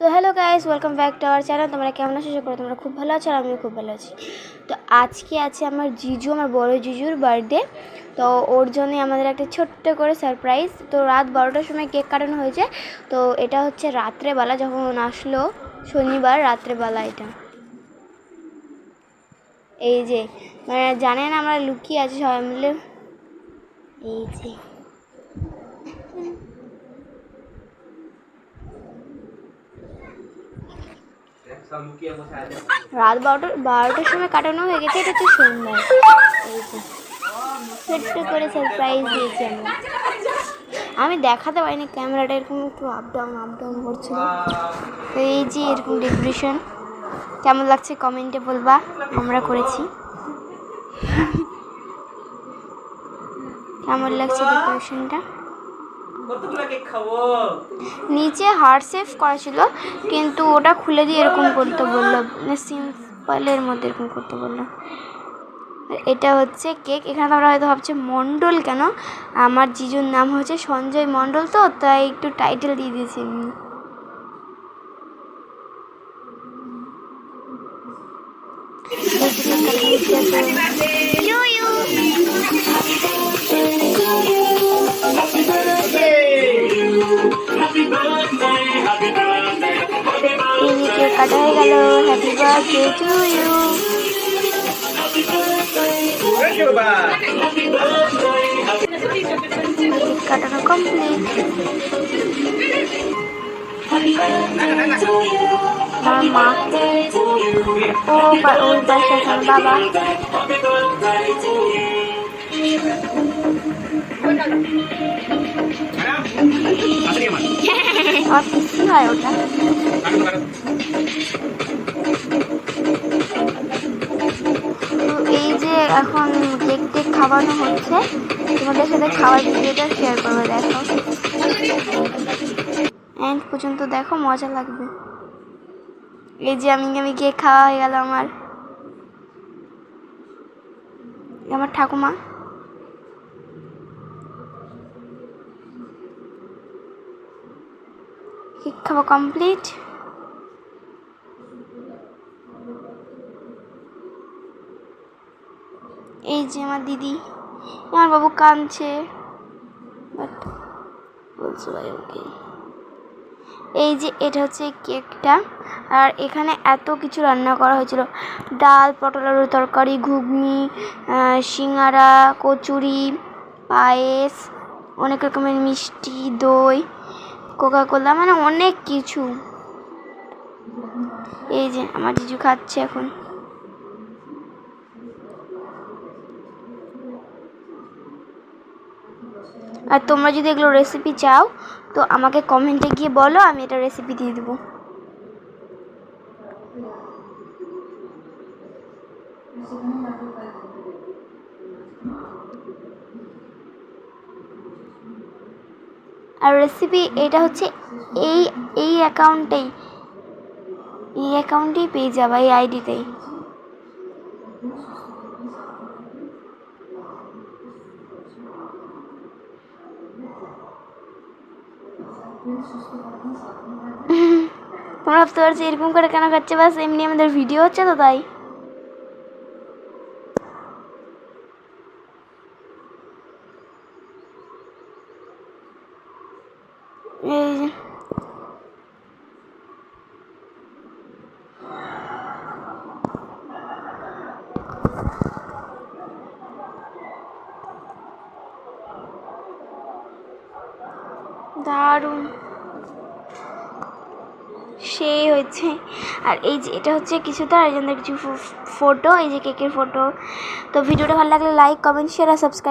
তো hello guys welcome back to our channel তোমরা কেমন আছো? করি তোমরা খুব ভালো আছো আর আমিও খুব ভালো আছি। তো আজকে আছে আমার জিজু, আমার বড় জিজুর বার্থডে তো ওর জন্য আমাদের একটা ছোট্ট করে সারপ্রাইজ তো রাত বারোটার সময় কেক কাটানো হয়েছে। তো এটা হচ্ছে রাত্রেবেলা যখন আসলো, শনিবার রাত্রেবেলা এটা। এই যে মানে জানেন আমরা লুকিয়ে আছি সবাই মিলে। এই যে। রাত বারোটা বারোটার সময় কাটানো হয়ে গেছে, এটা হচ্ছে সন্ধ্যা। ছোট্ট করে সারপ্রাইজ দিয়েছি আমি। আমি দেখাতে পারিনি ক্যামেরাটা এরকম একটু আপ ডাউন আপ ডাউন করছিল। এই যে এরকম ডেকোরেশন কেমন লাগছে কমেন্টে বলবা? আমরা করেছি। কেমন লাগছে ডেকোরেশনটা কতগুলো কেক খাব? নিচে হার্ট সেফ করা ছিল কিন্তু ওটা খুলে দিয়ে এরকম করতে বলল মানে সিম্পলের মধ্যে এরকম করতে বলল। এটা হচ্ছে কেক এখানে আমরা হয়তো ভাবছি মণ্ডল কেন? আমার জিজুর নাম হচ্ছে সঞ্জয় মণ্ডল তো তাই একটু টাইটেল দিয়ে দিয়েছি এমনি কাটা হয়ে গেল happy birthday to you cake কাটানো কমপ্লিট আমার মা ও পা- ওই পাশে আছে আমার বাবা আমার পিসি হয় ওটা এখন কেক টেক খাওয়ানো হচ্ছে। তোমাদের সাথে খাওয়ার ভিডিওটা শেয়ার করব, দেখো। এন্ড পর্যন্ত দেখো, মজা লাগবে। এই যে আমি আমি কেক খাওয়া হয়ে গেল আমার। আমার ঠাকুমা। কেক খাওয়া কমপ্লিট এই যে আমার দিদি। আমার বাবু কাঁদছে। বাট বলছো ভাই ওকে। এই যে এটা হচ্ছে কেকটা। আর এখানে এত কিছু রান্না করা হয়েছিল। ডাল, পটল আলুর তরকারি, ঘুগনি সিঙ্গারা, কচুরি, পায়েস, অনেক রকমের মিষ্টি, দই কোকা কোলা মানে অনেক কিছু। এই যে আমার জিজু খাচ্ছে এখন। আর তোমরা যদি এগুলো রেসিপি চাও, তো আমাকে কমেন্টে গিয়ে বলো, আমি এটা রেসিপি দিয়ে দেবো। আর রেসিপি এটা হচ্ছে এই এই অ্যাকাউন্টেই এই অ্যাকাউন্টেই পেয়ে যাবা, এই আইডিতেই তোমরা ভাবতে পারছি এরকম করে কেন খাচ্ছে? বাস এমনি আমাদের ভিডিও হচ্ছে তো তাই। এই দারুণ। সেই হয়েছে। আর এই যে, এটা হচ্ছে কিছু তো আর কিছু ফটো, এই যে কেকের ফটো। তো ভিডিওটা ভালো লাগলে লাইক কমেন্ট শেয়ার আর সাবস্ক্রাইব